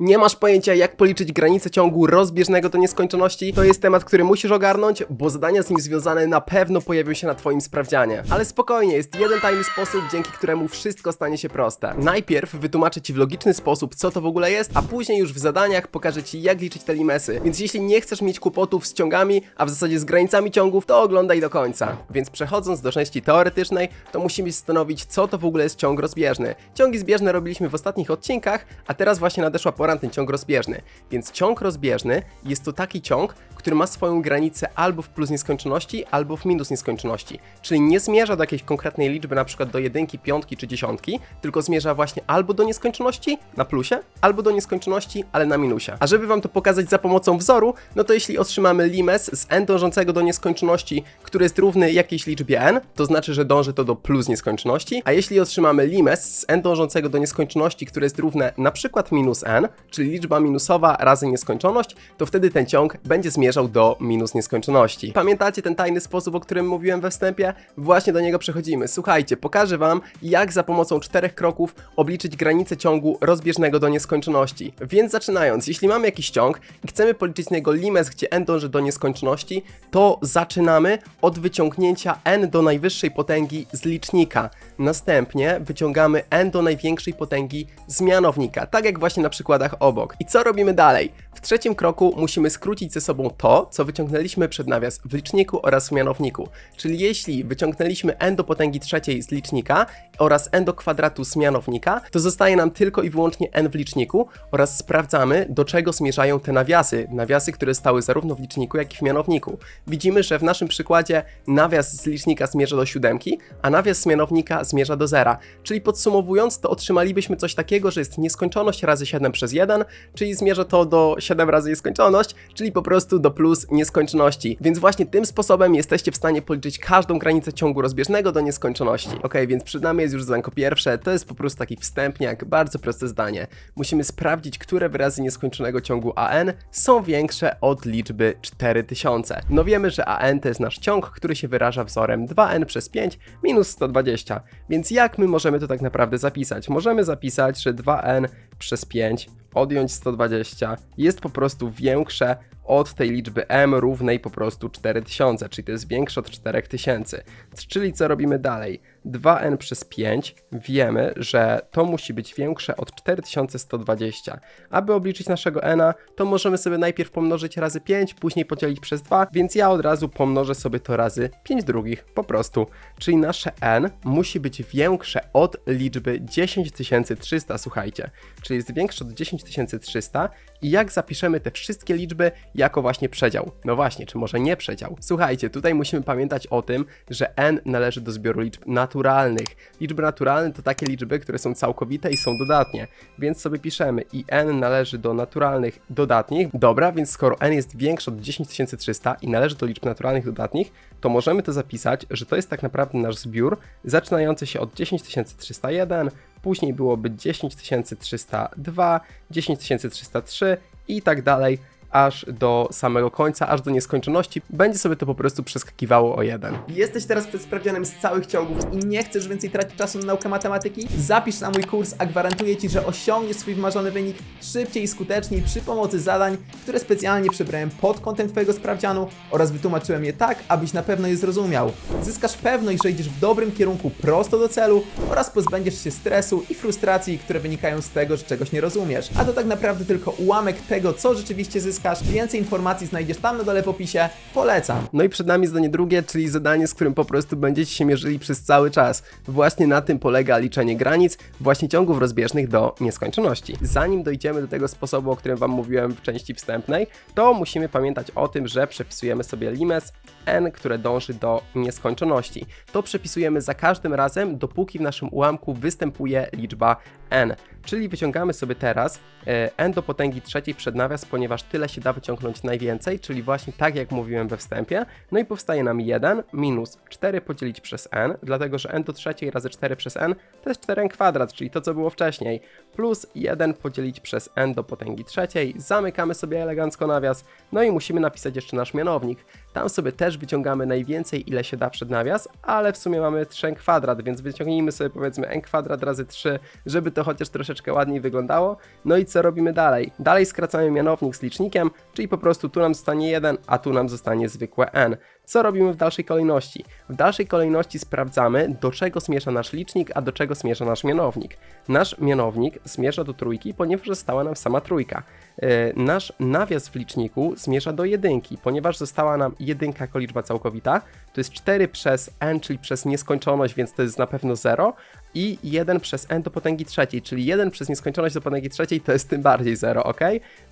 Nie masz pojęcia, jak policzyć granicę ciągu rozbieżnego do nieskończoności? To jest temat, który musisz ogarnąć, bo zadania z nim związane na pewno pojawią się na Twoim sprawdzianie. Ale spokojnie, jest jeden tajny sposób, dzięki któremu wszystko stanie się proste. Najpierw wytłumaczę Ci w logiczny sposób, co to w ogóle jest, a później już w zadaniach pokażę Ci, jak liczyć te limesy. Więc jeśli nie chcesz mieć kłopotów z ciągami, a w zasadzie z granicami ciągów, to oglądaj do końca. Więc przechodząc do części teoretycznej, to musimy zastanowić, co to w ogóle jest ciąg rozbieżny. Ciągi zbieżne robiliśmy w ostatnich odcinkach, a teraz właśnie nadeszła pora ten ciąg rozbieżny. Więc ciąg rozbieżny jest to taki ciąg, który ma swoją granicę albo w plus nieskończoności, albo w minus nieskończoności. Czyli nie zmierza do jakiejś konkretnej liczby, na przykład do jedynki, piątki czy dziesiątki, tylko zmierza właśnie albo do nieskończoności na plusie, albo do nieskończoności, ale na minusie. A żeby wam to pokazać za pomocą wzoru, no to jeśli otrzymamy limes z n dążącego do nieskończoności, który jest równy jakiejś liczbie n, to znaczy, że dąży to do plus nieskończoności, a jeśli otrzymamy limes z n dążącego do nieskończoności, które jest równe na przykład minus n, czyli liczba minusowa razy nieskończoność, to wtedy ten ciąg będzie zmierzał do minus nieskończoności. Pamiętacie ten tajny sposób, o którym mówiłem we wstępie? Właśnie do niego przechodzimy. Słuchajcie, pokażę wam, jak za pomocą czterech kroków obliczyć granicę ciągu rozbieżnego do nieskończoności. Więc zaczynając, jeśli mamy jakiś ciąg i chcemy policzyć z niego limes, gdzie n dąży do nieskończoności, to zaczynamy od wyciągnięcia n do najwyższej potęgi z licznika. Następnie wyciągamy n do największej potęgi z mianownika, tak jak właśnie na przykładach obok. I co robimy dalej? W trzecim kroku musimy skrócić ze sobą to, co wyciągnęliśmy przed nawias w liczniku oraz w mianowniku. Czyli jeśli wyciągnęliśmy n do potęgi trzeciej z licznika oraz n do kwadratu z mianownika, to zostaje nam tylko i wyłącznie n w liczniku oraz sprawdzamy, do czego zmierzają te nawiasy. Nawiasy, które stały zarówno w liczniku, jak i w mianowniku. Widzimy, że w naszym przykładzie nawias z licznika zmierza do siódemki, a nawias z mianownika zmierza do zera. Czyli podsumowując, to otrzymalibyśmy coś takiego, że jest nieskończoność razy 7 przez 1, czyli zmierza to do 7 razy nieskończoność, czyli po prostu do plus nieskończoności. Więc właśnie tym sposobem jesteście w stanie policzyć każdą granicę ciągu rozbieżnego do nieskończoności. Ok, więc przed nami jest już zadanko pierwsze, to jest po prostu taki wstępniak, bardzo proste zdanie. Musimy sprawdzić, które wyrazy nieskończonego ciągu AN są większe od liczby 4000. No wiemy, że AN to jest nasz ciąg, który się wyraża wzorem 2n przez 5 minus 120. Więc jak my możemy to tak naprawdę zapisać? Możemy zapisać, że 2n przez 5 odjąć 120 jest po prostu większe od tej liczby m równej po prostu 4000, czyli to jest większe od 4000. Czyli co robimy dalej? 2n przez 5 wiemy, że to musi być większe od 4120. Aby obliczyć naszego n, to możemy sobie najpierw pomnożyć razy 5, później podzielić przez 2, więc ja od razu pomnożę sobie to razy 5 drugich, po prostu. Czyli nasze n musi być większe od liczby 10300, słuchajcie. Czyli jest większe od 10300 i jak zapiszemy te wszystkie liczby jako właśnie przedział? No właśnie, czy może nie przedział? Słuchajcie, tutaj musimy pamiętać o tym, że n należy do zbioru liczb naturalnych. Liczby naturalne to takie liczby, które są całkowite i są dodatnie, więc sobie piszemy i n należy do naturalnych dodatnich. Dobra, więc skoro n jest większe od 10300 i należy do liczb naturalnych dodatnich, to możemy to zapisać, że to jest tak naprawdę nasz zbiór zaczynający się od 10301, później byłoby 10302, 10303 i tak dalej, aż do samego końca, aż do nieskończoności. Będzie sobie to po prostu przeskakiwało o jeden. Jesteś teraz przed sprawdzianem z całych ciągów i nie chcesz więcej tracić czasu na naukę matematyki? Zapisz na mój kurs, a gwarantuję Ci, że osiągniesz swój wymarzony wynik szybciej i skuteczniej przy pomocy zadań, które specjalnie przybrałem pod kątem Twojego sprawdzianu oraz wytłumaczyłem je tak, abyś na pewno je zrozumiał. Zyskasz pewność, że idziesz w dobrym kierunku prosto do celu oraz pozbędziesz się stresu i frustracji, które wynikają z tego, że czegoś nie rozumiesz. A to tak naprawdę tylko ułamek tego, co rzeczywiście zyskasz. Więcej informacji znajdziesz tam na dole w opisie. Polecam. No i przed nami zadanie drugie, czyli zadanie, z którym po prostu będziecie się mierzyli przez cały czas. Właśnie na tym polega liczenie granic, właśnie ciągów rozbieżnych do nieskończoności. Zanim dojdziemy do tego sposobu, o którym Wam mówiłem w części wstępnej, to musimy pamiętać o tym, że przepisujemy sobie limes n, które dąży do nieskończoności. To przepisujemy za każdym razem, dopóki w naszym ułamku występuje liczba n. Czyli wyciągamy sobie teraz e, n do potęgi trzeciej przed nawias, ponieważ tyle się da wyciągnąć najwięcej, czyli właśnie tak jak mówiłem we wstępie. No i powstaje nam 1 minus 4 podzielić przez n, dlatego że n do trzeciej razy 4 przez n to jest 4n kwadrat, czyli to co było wcześniej, plus 1 podzielić przez n do potęgi trzeciej. Zamykamy sobie elegancko nawias, no i musimy napisać jeszcze nasz mianownik. Tam sobie też wyciągamy najwięcej, ile się da przed nawias, ale w sumie mamy 3 kwadrat, więc wyciągnijmy sobie powiedzmy n kwadrat razy 3, żeby to chociaż troszeczkę ładniej wyglądało. No i co robimy dalej? Dalej skracamy mianownik z licznikiem, czyli po prostu tu nam zostanie 1, a tu nam zostanie zwykłe n. Co robimy w dalszej kolejności? W dalszej kolejności sprawdzamy, do czego zmierza nasz licznik, a do czego zmierza nasz mianownik. Nasz mianownik zmierza do trójki, ponieważ została nam sama trójka. Yy, nasz nawias w liczniku zmierza do jedynki, ponieważ została nam jedynka jako liczba całkowita. To jest 4 przez n, czyli przez nieskończoność, więc to jest na pewno 0. I 1 przez n do potęgi trzeciej, czyli 1 przez nieskończoność do potęgi trzeciej to jest tym bardziej 0, ok?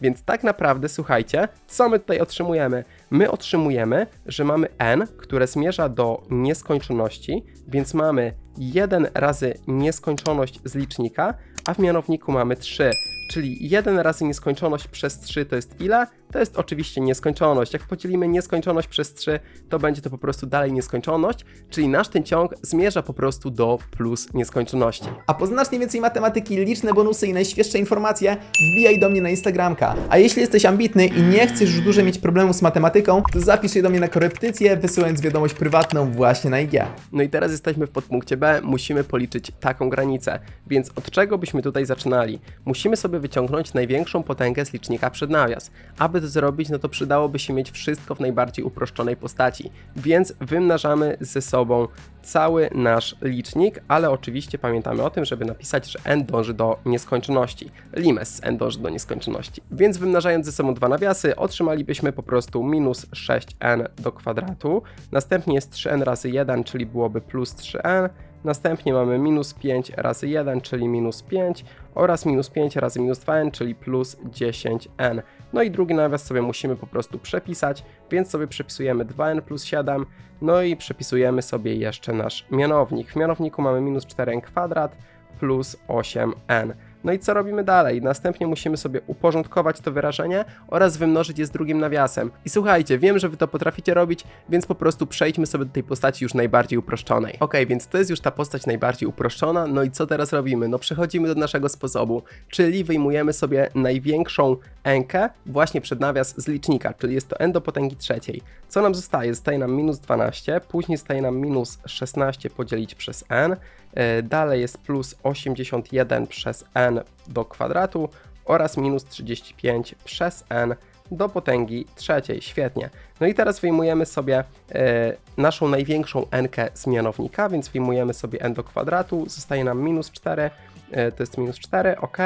Więc tak naprawdę, słuchajcie, co my tutaj otrzymujemy? My otrzymujemy, że mamy n, które zmierza do nieskończoności, więc mamy 1 razy nieskończoność z licznika, a w mianowniku mamy 3. Czyli 1 razy nieskończoność przez 3 to jest ile? To jest oczywiście nieskończoność. Jak podzielimy nieskończoność przez 3, to będzie to po prostu dalej nieskończoność, czyli nasz ten ciąg zmierza po prostu do plus nieskończoności. A po znacznie więcej matematyki, liczne bonusy i najświeższe informacje wbijaj do mnie na Instagramka. A jeśli jesteś ambitny i nie chcesz już dłużej mieć problemu z matematyką, to zapisz się do mnie na korepetycję, wysyłając wiadomość prywatną właśnie na IG. No i teraz jesteśmy w podpunkcie B, musimy policzyć taką granicę. Więc od czego byśmy tutaj zaczynali? Musimy sobie wyciągnąć największą potęgę z licznika przed nawias. Aby to zrobić, no to przydałoby się mieć wszystko w najbardziej uproszczonej postaci. Więc wymnażamy ze sobą cały nasz licznik, ale oczywiście pamiętamy o tym, żeby napisać, że n dąży do nieskończoności. Limes n dąży do nieskończoności. Więc wymnażając ze sobą dwa nawiasy, otrzymalibyśmy po prostu minus 6n do kwadratu. Następnie jest 3n razy 1, czyli byłoby plus 3n. Następnie mamy minus 5 razy 1, czyli minus 5 oraz minus 5 razy minus 2n, czyli plus 10n. No i drugi nawias sobie musimy po prostu przepisać, więc sobie przepisujemy 2n plus 7, no i przepisujemy sobie jeszcze nasz mianownik. W mianowniku mamy minus 4n kwadrat plus 8n. No i co robimy dalej? Następnie musimy sobie uporządkować to wyrażenie oraz wymnożyć je z drugim nawiasem. I słuchajcie, wiem, że wy to potraficie robić, więc po prostu przejdźmy sobie do tej postaci już najbardziej uproszczonej. Ok, więc to jest już ta postać najbardziej uproszczona. No i co teraz robimy? No przechodzimy do naszego sposobu, czyli wyjmujemy sobie największą enkę właśnie przed nawias z licznika, czyli jest to n do potęgi trzeciej. Co nam zostaje? Zostaje nam minus 12, później zostaje nam minus 16 podzielić przez n, E, Dalej jest plus 81 przez n do kwadratu oraz minus 35 przez n do potęgi trzeciej. Świetnie. No i teraz wyjmujemy sobie e, naszą największą n z mianownika, więc wyjmujemy sobie n do kwadratu, zostaje nam minus 4, e, to jest minus 4, ok,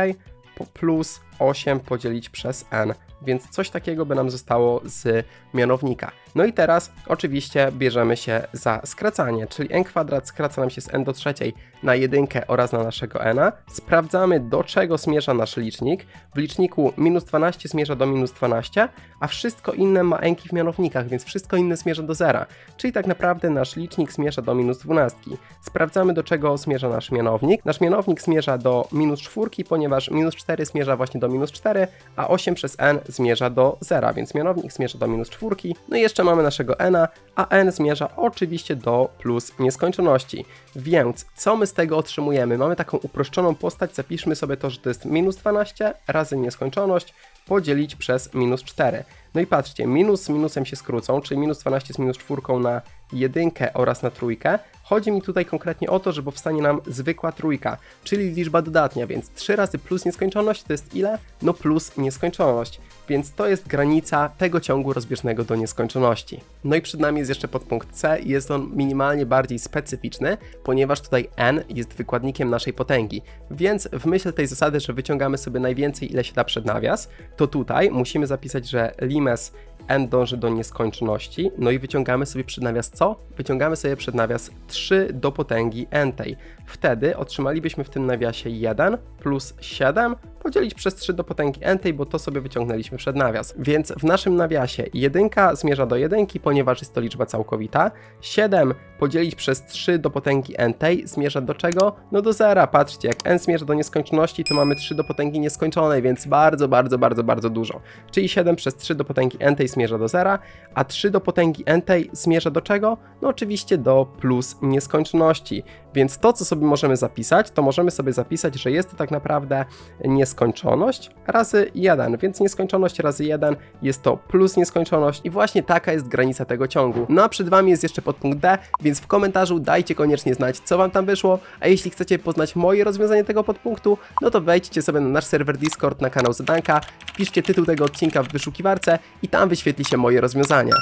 po- plus 8 podzielić przez n, więc coś takiego by nam zostało z mianownika. No i teraz oczywiście bierzemy się za skracanie, czyli n kwadrat skraca nam się z n do trzeciej na jedynkę oraz na naszego n. Sprawdzamy do czego zmierza nasz licznik. W liczniku minus 12 zmierza do minus 12, a wszystko inne ma enki w mianownikach, więc wszystko inne zmierza do zera. Czyli tak naprawdę nasz licznik zmierza do minus 12. Sprawdzamy do czego zmierza nasz mianownik. Nasz mianownik zmierza do minus 4, ponieważ minus 4 zmierza właśnie do minus 4, a 8 przez n zmierza do zera, więc mianownik zmierza do minus 4. No i jeszcze mamy naszego n, a n zmierza oczywiście do plus nieskończoności. Więc co my z tego otrzymujemy? Mamy taką uproszczoną postać, zapiszmy sobie to, że to jest minus 12 razy nieskończoność podzielić przez minus 4. No i patrzcie, minus z minusem się skrócą, czyli minus 12 z minus 4 na jedynkę oraz na trójkę. Chodzi mi tutaj konkretnie o to, że powstanie nam zwykła trójka, czyli liczba dodatnia, więc 3 razy plus nieskończoność to jest ile? No plus nieskończoność. Więc to jest granica tego ciągu rozbieżnego do nieskończoności. No i przed nami jest jeszcze podpunkt C i jest on minimalnie bardziej specyficzny, ponieważ tutaj n jest wykładnikiem naszej potęgi. Więc w myśl tej zasady, że wyciągamy sobie najwięcej ile się da przed nawias, to tutaj musimy zapisać, że limes n dąży do nieskończoności, no i wyciągamy sobie przed nawias co? Wyciągamy sobie przed nawias 3 do potęgi n tej. Wtedy otrzymalibyśmy w tym nawiasie 1 plus 7 podzielić przez 3 do potęgi n bo to sobie wyciągnęliśmy przed nawias. Więc w naszym nawiasie 1 zmierza do 1, ponieważ jest to liczba całkowita. 7 podzielić przez 3 do potęgi n zmierza do czego? No do zera. Patrzcie, jak n zmierza do nieskończoności, to mamy 3 do potęgi nieskończonej, więc bardzo, bardzo, bardzo, bardzo dużo. Czyli 7 przez 3 do potęgi n zmierza do zera, a 3 do potęgi n zmierza do czego? No oczywiście do plus nieskończoności. Więc to, co sobie możemy zapisać, to możemy sobie zapisać, że jest to tak naprawdę nieskończoność razy 1, więc nieskończoność razy 1 jest to plus nieskończoność i właśnie taka jest granica tego ciągu. No a przed Wami jest jeszcze podpunkt D, więc w komentarzu dajcie koniecznie znać, co Wam tam wyszło, a jeśli chcecie poznać moje rozwiązanie tego podpunktu, no to wejdźcie sobie na nasz serwer Discord, na kanał Zadanka, wpiszcie tytuł tego odcinka w wyszukiwarce i tam wyświetli się moje rozwiązanie.